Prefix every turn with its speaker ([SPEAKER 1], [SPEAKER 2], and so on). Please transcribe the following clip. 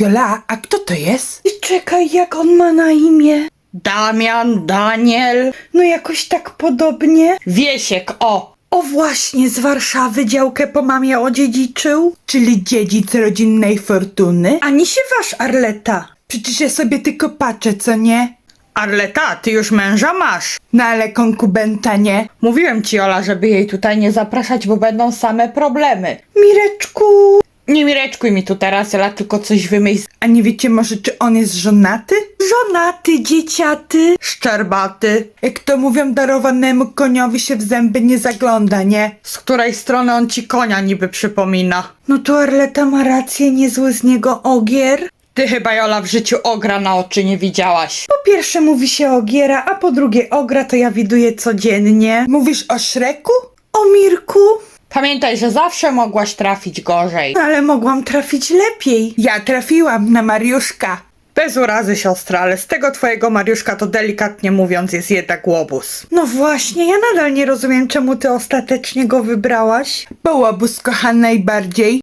[SPEAKER 1] Jola, a kto to jest?
[SPEAKER 2] I czekaj, jak on ma na imię?
[SPEAKER 1] Damian, Daniel,
[SPEAKER 2] No jakoś tak podobnie.
[SPEAKER 1] Wiesiek, o!
[SPEAKER 2] O właśnie, z Warszawy działkę po mamie odziedziczył.
[SPEAKER 1] Czyli dziedzic rodzinnej fortuny?
[SPEAKER 2] Ani się wasz, Arleta.
[SPEAKER 1] Przecież ja sobie tylko patrzę, co nie?
[SPEAKER 2] Arleta, ty już męża masz.
[SPEAKER 1] No ale konkubenta nie.
[SPEAKER 2] Mówiłem ci, Ola, żeby jej tutaj nie zapraszać, bo będą same problemy.
[SPEAKER 1] Mireczku!
[SPEAKER 2] Nie mireczkuj mi tu teraz, Ola, tylko coś wymyśl.
[SPEAKER 1] A nie wiecie może, czy on jest żonaty?
[SPEAKER 2] Żonaty, dzieciaty.
[SPEAKER 1] Szczerbaty. Jak to mówią, darowanemu koniowi się w zęby nie zagląda, nie?
[SPEAKER 2] Z której strony on ci konia niby przypomina?
[SPEAKER 1] No to Arleta ma rację, niezły z niego ogier.
[SPEAKER 2] Ty chyba, Jola, w życiu ogra na oczy nie widziałaś.
[SPEAKER 1] Po pierwsze mówi się ogiera, a po drugie ogra to ja widuję codziennie. Mówisz o Szreku?
[SPEAKER 2] O Mirku? Pamiętaj, że zawsze mogłaś trafić gorzej.
[SPEAKER 1] Ale mogłam trafić lepiej. Ja trafiłam na Mariuszka.
[SPEAKER 2] Bez urazy, siostra, ale z tego twojego Mariuszka to delikatnie mówiąc jest jednak łobuz.
[SPEAKER 1] No właśnie, ja nadal nie rozumiem, czemu ty ostatecznie go wybrałaś. Bo łobuz kocha najbardziej.